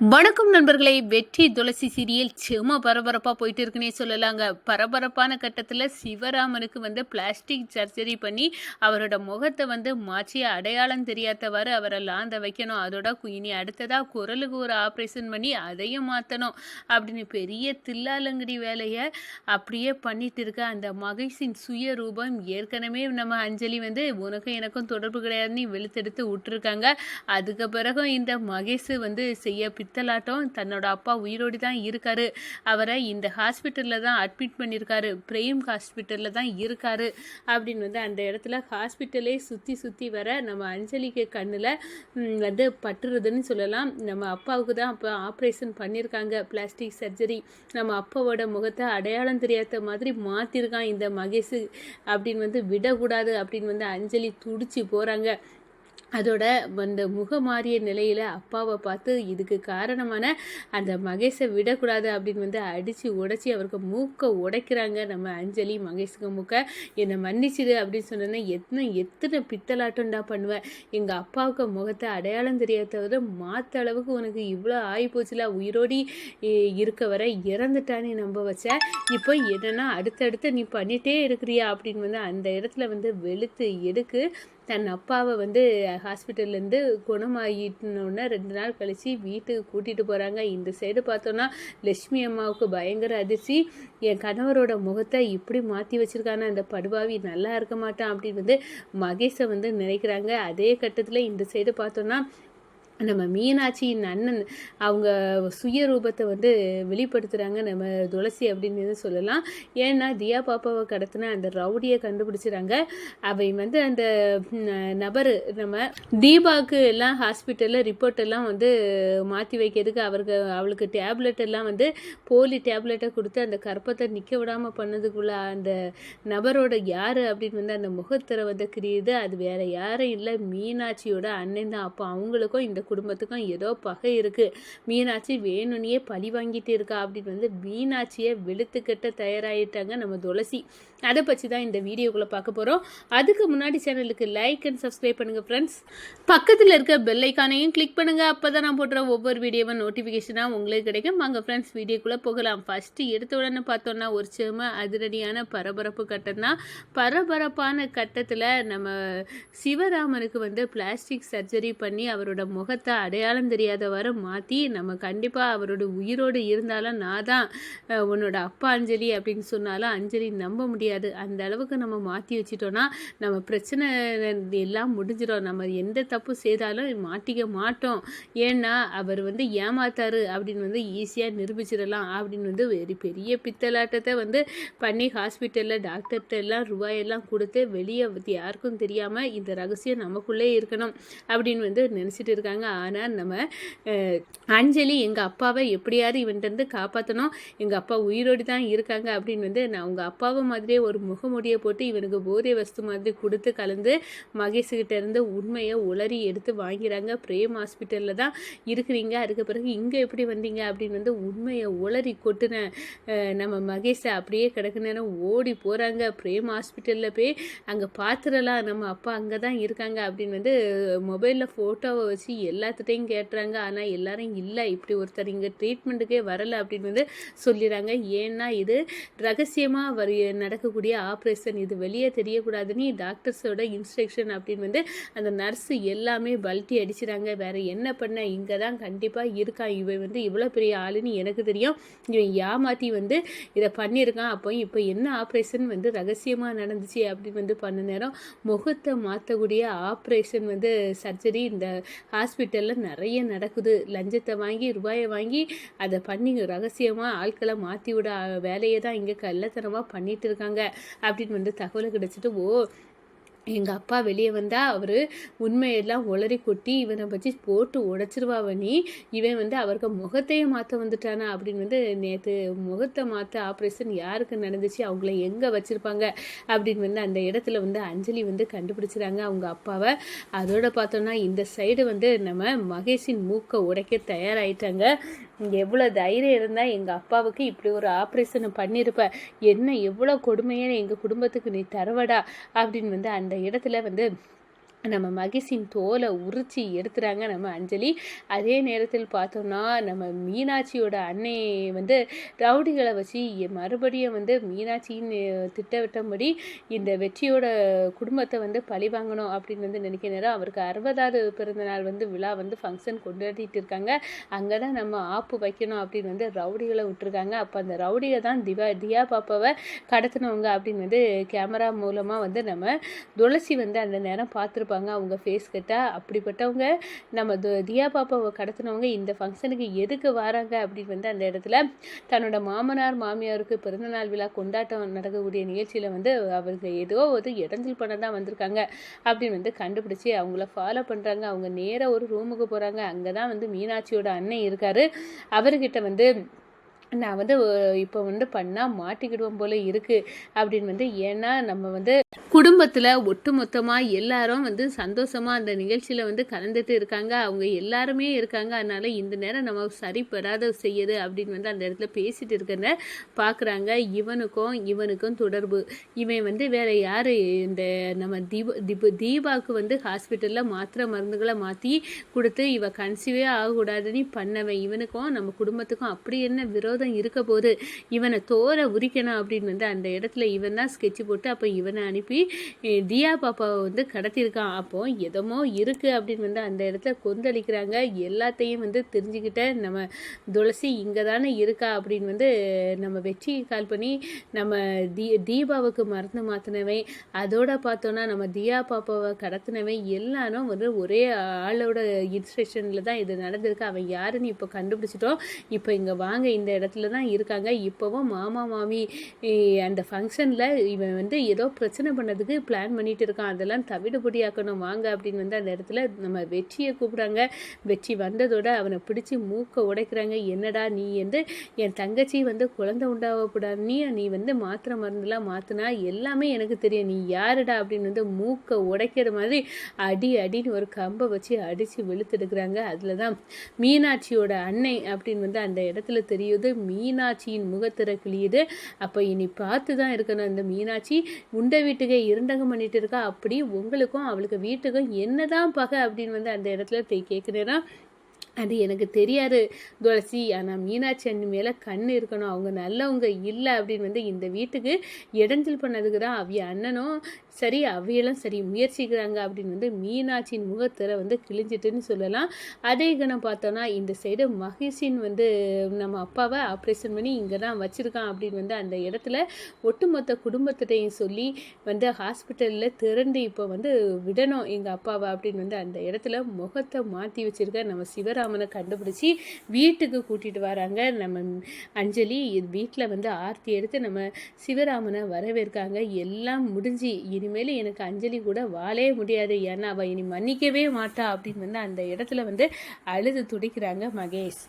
வணக்கம் நண்பர்களே வெற்றி துளசி சீரியல் செம பரபரப்பாக போயிட்டு இருக்குன்னே சொல்லலாங்க. பரபரப்பான கட்டத்தில் சிவராமனுக்கு வந்து பிளாஸ்டிக் சர்ஜரி பண்ணி அவரோட முகத்தை வந்து மாற்றி அடையாளம் தெரியாதவாறு அவரை லாந்த வைக்கணும். அதோட இனி அடுத்ததாக குரலுக்கு ஒரு ஆப்ரேஷன் பண்ணி அதையும் மாற்றணும் அப்படின்னு பெரிய தில்லாலங்கடி வேலையை அப்படியே பண்ணிட்டு இருக்க அந்த மகிழ்ச்சியின் சுய ரூபம் ஏற்கனவே நம்ம அஞ்சலி வந்து உனக்கும் எனக்கும் தொடர்பு கிடையாதுன்னு வெளுத்தெடுத்து விட்டுருக்காங்க அதுக்கு பிறகும் இந்த மகேஷ் வந்து செய்ய பித்தலாட்டம் தன்னோட அப்பா உயிரோடு தான் இருக்காரு. அவரை இந்த ஹாஸ்பிட்டலில் தான் அட்மிட் பண்ணியிருக்காரு பிரேம் ஹாஸ்பிட்டலில் தான் இருக்காரு. அப்படின்னு வந்து அந்த இடத்துல ஹாஸ்பிட்டலே சுற்றி சுற்றி வர நம்ம அஞ்சலிக்கு கண்ணில் வந்து பட்டுருதுன்னு சொல்லலாம். நம்ம அப்பாவுக்கு தான் அப்போ ஆப்ரேஷன் பண்ணியிருக்காங்க பிளாஸ்டிக் சர்ஜரி நம்ம அப்பாவோட முகத்தை அடையாளம் தெரியாத மாதிரி மாற்றிருக்கான் இந்த மகேஷ். அப்படின்னு வந்து விடக்கூடாது அப்படின்னு வந்து அஞ்சலி துடிச்சு போகிறாங்க அதோட அந்த முகமாறிய நிலையில் அப்பாவை பார்த்து இதுக்கு காரணமான அந்த மகேஷை விடக்கூடாது அப்படின்னு வந்து அடித்து உடைச்சி அவருக்கு மூக்கை உடைக்கிறாங்க நம்ம அஞ்சலி மகேஷுக்கு மூக்கை. என்னை மன்னிச்சிடு அப்படின்னு சொன்னோன்னா எத்தனை எத்தனை பித்தலாட்டம்டா பண்ணுவேன் எங்கள் அப்பாவுக்கு முகத்தை அடையாளம் தெரியாதவரை மாற்ற அளவுக்கு உனக்கு இவ்வளோ ஆகி போச்சுல உயிரோடி இருக்க வரை இறந்துட்டான்னு நம்ப வச்ச. இப்போ என்னென்னா அடுத்தடுத்து நீ பண்ணிட்டே இருக்கிறியா? அப்படின்னு வந்து அந்த இடத்துல வந்து வெளுத்து எடுக்கு. தன் அப்பாவை வந்து ஹாஸ்பிட்டல்லேருந்து குணமாகிட்டோன்னே ரெண்டு நாள் கழித்து வீட்டுக்கு கூட்டிகிட்டு போகிறாங்க இந்த சைடு பார்த்தோன்னா லட்சுமி அம்மாவுக்கு பயங்கர அதிர்ச்சி. என் கணவரோட முகத்தை இப்படி மாற்றி வச்சுருக்கான? அந்த படுபாவி நல்லா இருக்க மாட்டான் அப்படின்னு வந்து மகேஷை வந்து நினைக்கிறாங்க. அதே கட்டத்தில் இந்த சைடு பார்த்தோன்னா நம்ம மீனாட்சியின் அண்ணன் அவங்க சுயரூபத்தை வந்து வெளிப்படுத்துகிறாங்க நம்ம துளசி அப்படின்னு சொல்லலாம். ஏன்னா தியா பாப்பாவை கடத்தின அந்த ரவுடியை கண்டுபிடிச்சிறாங்க. அவை வந்து அந்த நபர் நம்ம தீபாவுக்கு எல்லாம் ஹாஸ்பிட்டலில் ரிப்போர்ட் எல்லாம் வந்து மாற்றி வைக்கிறதுக்கு அவருக்கு அவளுக்கு டேப்லெட் எல்லாம் வந்து போலி டேப்லெட்டை கொடுத்து அந்த கற்பத்தை நிற்க விடாமல் பண்ணதுக்குள்ள அந்த நபரோட யார் அப்படின்னு வந்து அந்த முகத்திரை வந்து கிரியுது. அது வேற யாரும் இல்லை. மீனாட்சியோட அண்ணன் தான். அப்போ அவங்களுக்கும் இந்த குடும்பத்துக்கும் ஏதோ பகை இருக்குது மீனாட்சி வேணும்னே பழி வாங்கிட்டு இருக்கா. அப்படின்னு வந்து மீனாட்சியை வெளுத்துக்கிட்ட தயாராகிட்டாங்க நம்ம துளசி. அதை பற்றி தான் இந்த வீடியோக்குள்ளே பார்க்க போகிறோம் அதுக்கு முன்னாடி சேனலுக்கு லைக் அண்ட் சப்ஸ்கிரைப் பண்ணுங்கள் ஃப்ரெண்ட்ஸ் பக்கத்தில் இருக்க பெல் ஐக்கானையும் கிளிக் பண்ணுங்கள் அப்போ தான் நான் போடுற ஒவ்வொரு வீடியோவும் நோட்டிஃபிகேஷனாக உங்களுக்கு கிடைக்கும். வாங்க ஃப்ரெண்ட்ஸ் வீடியோக்குள்ளே போகலாம். ஃபஸ்ட்டு எடுத்த உடனே பார்த்தோன்னா ஒரு செம அதிரடியான பரபரப்பு கட்டம் தான் பரபரப்பான கட்டத்தில் நம்ம சிவராமனுக்கு வந்து பிளாஸ்டிக் சர்ஜரி பண்ணி அவரோட முகத்தை அடையாளம் தெரியாதவாறு மாற்றி நம்ம கண்டிப்பாக அவரோட உயிரோடு இருந்தாலும் நான் தான் உன்னோட அப்பா அஞ்சலி அப்படின்னு சொன்னாலும் அஞ்சலி நம்ப முடியாது. அந்த அளவுக்கு நம்ம மாற்றி வச்சிட்டோன்னா நம்ம பிரச்சனை எல்லாம் முடிஞ்சிடும். நம்ம எந்த தப்பு செய்தாலும் மாட்டிக்க மாட்டோம். ஏன்னா அவர் வந்து ஏமாத்தாரு அப்படின்னு வந்து ஈஸியாக நிரூபிச்சிடலாம் அப்படின்னு வந்து ஒரு பெரிய பித்தலாட்டத்தை வந்து பண்ணி ஹாஸ்பிட்டலில் டாக்டர்கிட்ட எல்லாம் ரூபாயெல்லாம் கொடுத்து வெளியே யாருக்கும் தெரியாமல் இந்த ரகசியம் நமக்குள்ளே இருக்கணும் அப்படின்னு வந்து நினச்சிட்டு இருக்காங்க. ஆனால் நம்ம அஞ்சலி எங்கள் அப்பாவை எப்படியாவது இவன்கிட்ட காப்பாற்றணும் எங்கள் அப்பா உயிரோடு தான் இருக்காங்க அப்படின்னு வந்து நான் உங்கள் அப்பாவை மாதிரியே ஒரு முகமுடியை போட்டு இவனுக்கு போதை வஸ்து மாதிரி கொடுத்து கலந்து மகேஷ்கிட்ட இருந்து உண்மையை உளறி எடுத்து வாங்கிறாங்க. பிரேம் ஹாஸ்பிட்டலில் தான் இருக்கிறீங்க. அதுக்கு பிறகு இங்கே எப்படி வந்தீங்க அப்படின்னு வந்து உண்மையை உளறி கொட்டுன நம்ம மகேஷை அப்படியே கிடக்கு நேரம் ஓடி போகிறாங்க பிரேம் ஹாஸ்பிட்டலில் போய் அங்கே பார்த்துடலாம் நம்ம அப்பா அங்கே தான் இருக்காங்க அப்படின்னு வந்து மொபைலில் ஃபோட்டோவை வச்சு எல்லாத்துட்டையும் கேட்டுறாங்க. ஆனால் எல்லாரும் இல்லை இப்படி ஒருத்தர் இங்கே ட்ரீட்மெண்ட்டுக்கே வரலை அப்படின்னு வந்து சொல்லிடுறாங்க ஏன்னா இது ரகசியமாக வரு நடக்கக்கூடிய ஆப்ரேஷன் இது வெளியே தெரியக்கூடாதுன்னு டாக்டர்ஸோட இன்ஸ்ட்ரக்ஷன் அப்படின்னு வந்து அந்த நர்ஸு எல்லாமே பல்ட்டி அடிச்சுறாங்க. வேற என்ன பண்ண? இங்கே தான் கண்டிப்பாக இருக்கான். இவன் வந்து இவ்வளோ பெரிய ஆளுன்னு எனக்கு தெரியும். இவன் ஏமாற்றி வந்து இதை பண்ணியிருக்கான். அப்போ இப்போ என்ன ஆப்ரேஷன் வந்து ரகசியமாக நடந்துச்சு அப்படின்னு வந்து பண்ண நேரம் முகத்தை மாற்றக்கூடிய ஆப்ரேஷன் வந்து சர்ஜரி இந்த ஹாஸ்பிட்டல் ஹாஸ்பிட்டலில் நிறைய நடக்குது. லஞ்சத்தை வாங்கி ரூபாயை வாங்கி அதை பண்ணி ரகசியமாக ஆட்களை மாற்றி விட வேலையை தான் இங்கே கள்ளத்தனமாக பண்ணிகிட்டு இருக்காங்க. அப்படின்னு வந்து தகவல் கிடச்சிட்டு ஓ எங்கள் அப்பா வெளியே வந்தால் அவர் உண்மையெல்லாம் உளறி கொட்டி இவனை பற்றி போட்டு உடைச்சிருவாவனி இவன் வந்து அவருக்கு முகத்தையே மாற்ற வந்துட்டானா? அப்படின்னு வந்து நேற்று முகத்தை மாற்ற ஆப்ரேஷன் யாருக்கு நடந்துச்சு அவங்கள எங்கே வச்சுருப்பாங்க அப்படின்னு வந்து அந்த இடத்துல வந்து அஞ்சலி வந்து கண்டுபிடிச்சிறாங்க அவங்க அப்பாவை. அதோட பார்த்தோன்னா இந்த சைடு வந்து நம்ம மகேஷின் மூக்கை உடைக்க தயாராகிட்டாங்க எவ்வளோ தைரியம் இருந்தால் எங்கள் அப்பாவுக்கு இப்படி ஒரு ஆப்ரேஷனை பண்ணியிருப்ப என்ன எவ்வளோ கொடுமையான எங்கள் குடும்பத்துக்கு நீ தரவடா? அப்படின்னு வந்து அந்த இடத்துல வந்து நம்ம மகேஷின் தோலை உரிச்சி எடுத்துறாங்க நம்ம அஞ்சலி. அதே நேரத்தில் பார்த்தோம்னா நம்ம மீனாட்சியோட அன்னை வந்து ரவுடிகளை வச்சு மறுபடியும் வந்து மீனாட்சியின் திட்டவிட்டபடி இந்த வெற்றியோட குடும்பத்தை வந்து பழி வாங்கணும் அப்படின்னு வந்து நினைக்கிற நேரம் அவருக்கு அறுபதாவது பிறந்தநாள் வந்து விழா வந்து ஃபங்க்ஷன் கொண்டாடிட்டு இருக்காங்க. அங்கே தான் நம்ம ஆப்பு வைக்கணும் அப்படின்னு வந்து ரவுடிகளை விட்டுருக்காங்க. அப்போ அந்த ரவுடியை தான் திவா தியா பாப்பாவை கடத்தினவங்க அப்படின்னு வந்து கேமரா மூலமாக வந்து நம்ம துளசி வந்து அந்த நேரம் பார்த்துருப்பாங்க அவங்க ஃபேஸ் கிட்ட. அப்படிப்பட்டவங்க நம்ம தியா பாப்பாவை கடத்தினவங்க இந்த ஃபங்க்ஷனுக்கு எதுக்கு வராங்க அப்படின்னு வந்து அந்த இடத்துல தன்னோட மாமனார் மாமியாருக்கு பிறந்தநாள் விழா கொண்டாட்டம் நடக்கக்கூடிய நிகழ்ச்சியில் வந்து அவருக்கு ஏதோ ஒரு இடைஞ்சல் பண்ண தான் வந்திருக்காங்க அப்படின்னு வந்து கண்டுபிடிச்சி அவங்கள ஃபாலோ பண்ணுறாங்க அவங்க நேராக ஒரு ரூமுக்கு போகிறாங்க அங்கே தான் வந்து மீனாட்சியோட அண்ணன் இருக்காரு. அவர்கிட்ட வந்து நான் வந்து இப்போ வந்து பண்ணால் மாட்டிக்கிடுவோம் போல இருக்குது அப்படின்னு வந்து ஏன்னா நம்ம வந்து குடும்பத்தில் ஒட்டுமொத்தமாக எல்லாரும் வந்து சந்தோஷமாக அந்த நிகழ்ச்சியில் வந்து கலந்துட்டு இருக்காங்க. அவங்க எல்லாருமே இருக்காங்க. அதனால் இந்த நேரம் நம்ம சரிப்படாத செய்யுது அப்படின்னு வந்து அந்த இடத்துல பேசிட்டு இருக்கிறத பார்க்குறாங்க இவனுக்கும் இவனுக்கும் தொடர்பு. இவன் வந்து வேற யார்? இந்த நம்ம தீப தீப தீபாவுக்கு வந்து ஹாஸ்பிட்டலில் மாத்திரை மருந்துகளை மாற்றி கொடுத்து இவ கன்சீவே ஆகக்கூடாதுன்னு பண்ணவன் இவனுக்கும் நம்ம குடும்பத்துக்கும் அப்படி என்ன விரோதம் இருக்க போது இவனை தோரை உரிக்கணும் அப்படின்னு வந்து அந்த இடத்துல இவன் தான் ஸ்கெட்சு போட்டு அப்போ இவனை அனுப்பி தியா பாப்பாவை வந்து கடத்தியிருக்கான். அப்போ எதமோ இருக்குது அப்படின்னு வந்து அந்த இடத்துல கொந்தளிக்கிறாங்க. எல்லாத்தையும் வந்து தெரிஞ்சுக்கிட்ட நம்ம துளசி இங்கே தானே இருக்கா அப்படின்னு வந்து நம்ம வெற்றி கால் பண்ணி நம்ம தீ தீபாவுக்கு மருந்து மாற்றினவன் அதோட பார்த்தோன்னா நம்ம தியா பாப்பாவை கடத்தினவன் எல்லாரும் வந்து ஒரே ஆளோட இன்ஸ்ட்ரக்ஷனில் தான் இது நடந்திருக்கு. அவன் யாருன்னு இப்போ கண்டுபிடிச்சிட்டோம். இப்போ இங்கே வாங்க இந்த இடத்துல இடத்துல தான் இருக்காங்க. இப்போவும் மாமா மாமி அந்த ஃபங்க்ஷனில் இவன் வந்து ஏதோ பிரச்சனை பண்ணதுக்கு பிளான் பண்ணிட்டு இருக்கான். அதெல்லாம் தவிடுபடியாக்கணும். வாங்க அப்படின்னு வந்து அந்த இடத்துல நம்ம வெற்றியை கூப்பிட்றாங்க. வெற்றி வந்ததோட அவனை பிடிச்சி மூக்கை உடைக்கிறாங்க. என்னடா நீ வந்து என் தங்கச்சி வந்து குழந்தை உண்டாகக்கூடாது நீ நீ வந்து மாத்திரை மருந்துலாம் மாற்றினா எல்லாமே எனக்கு தெரியும். நீ யாருடா? அப்படின்னு வந்து மூக்கை உடைக்கிற மாதிரி அடி அடின்னு ஒரு கம்பை வச்சு அடித்து வெளுத்தெடுக்கிறாங்க அதில் தான் மீனாட்சியோட அன்னை அப்படின்னு வந்து அந்த இடத்துல தெரியுது. மீனாட்சியின் முகத்திற கிளியுது அப்போ இனி பார்த்து தான் இருக்கணும். அந்த மீனாட்சி உண்டை வீட்டுக்கு இரண்டகம் பண்ணிட்டு இருக்கா? அப்படி உங்களுக்கும் அவளுக்கு வீட்டுக்கும் என்னதான் பகை அப்படின்னு வந்து அந்த இடத்துல கேட்குறேன்னா அது எனக்கு தெரியாது துளசி. ஆனால் மீனாட்சி அண்ணி மேலே கண் இருக்கணும். அவங்க நல்லவங்க இல்லை அப்படின்னு வந்து இந்த வீட்டுக்கு இடைஞ்சல் பண்ணதுக்கு தான் அவிய அண்ணனும் சரி அவையெல்லாம் சரி முயற்சிக்கிறாங்க அப்படின்னு வந்து மீனாட்சியின் முகத்திரை வந்து கிழிஞ்சிட்டுன்னு சொல்லலாம். அதே கணம் பார்த்தோன்னா இந்த சைடு மகேஷின் வந்து நம்ம அப்பாவை ஆப்ரேஷன் பண்ணி இங்கே தான் வச்சுருக்கான் அப்படின்னு வந்து அந்த இடத்துல ஒட்டுமொத்த குடும்பத்திட்டையும் சொல்லி வந்து ஹாஸ்பிட்டலில் திறந்து இப்போ வந்து விடணும் எங்கள் அப்பாவை அப்படின்னு வந்து அந்த இடத்துல முகத்தை மாற்றி வச்சுருக்க நம்ம சிவராமனை கண்டுபிடிச்சி வீட்டுக்கு கூட்டிகிட்டு வராங்க. நம்ம அஞ்சலி வீட்டில் வந்து ஆர்த்தி எடுத்து நம்ம சிவராமனை வரவேற்காங்க. எல்லாம் முடிஞ்சு இனிமேல் எனக்கு அஞ்சலி கூட வாழவே முடியாது. ஏன்னா அவள் இனி மன்னிக்கவே மாட்டா அப்படின்னு வந்து அந்த இடத்துல வந்து அழுது துடிக்கிறாங்க மகேஷ்.